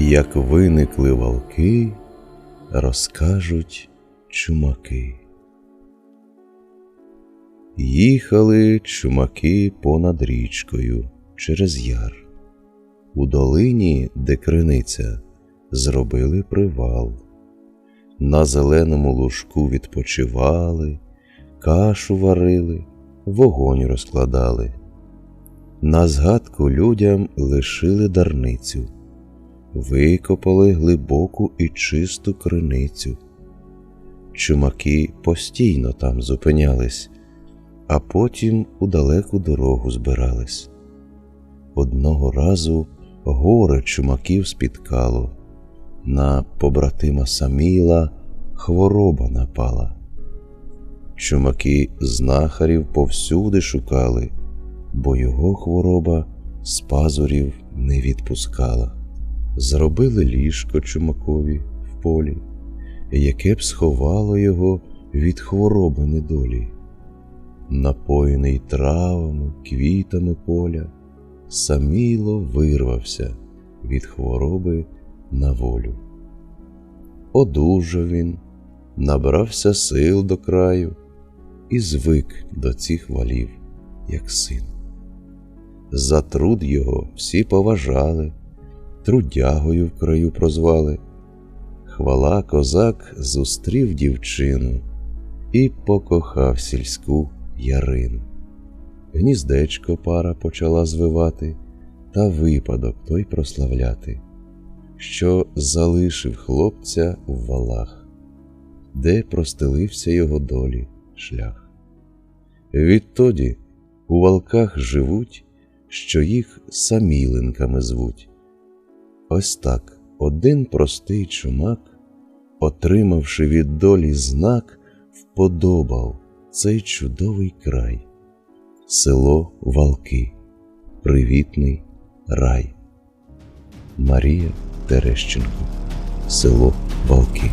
Як виникли валки, розкажуть чумаки. Їхали чумаки понад річкою через яр. У долині, де криниця, зробили привал. На зеленому лужку відпочивали, кашу варили, вогонь розкладали. На згадку людям лишили дарницю, викопали глибоку і чисту криницю. Чумаки постійно там зупинялись, а потім у далеку дорогу збирались. Одного разу горе чумаків спіткало, на побратима Саміла хвороба напала. Чумаки знахарів повсюди шукали, бо його хвороба з пазурів не відпускала. Зробили ліжко чумакові в полі, яке б сховало його від хвороби недолі. Напоєний травами, квітами поля, саміло вирвався від хвороби на волю. Одужав він, набрався сил до краю і звик до цих валів, як син. За труд його всі поважали, трудягою в краю прозвали. Хвала козак зустрів дівчину і покохав сільську ярину. Гніздечко пара почала звивати, та випадок той прославляти, що залишив хлопця в валах, де простелився його долі шлях. Відтоді у валках живуть, що їх саміленками звуть. Ось так один простий чумак, отримавши від долі знак, вподобав цей чудовий край, село Валки, привітний рай. Марія Терещенко, село Валки.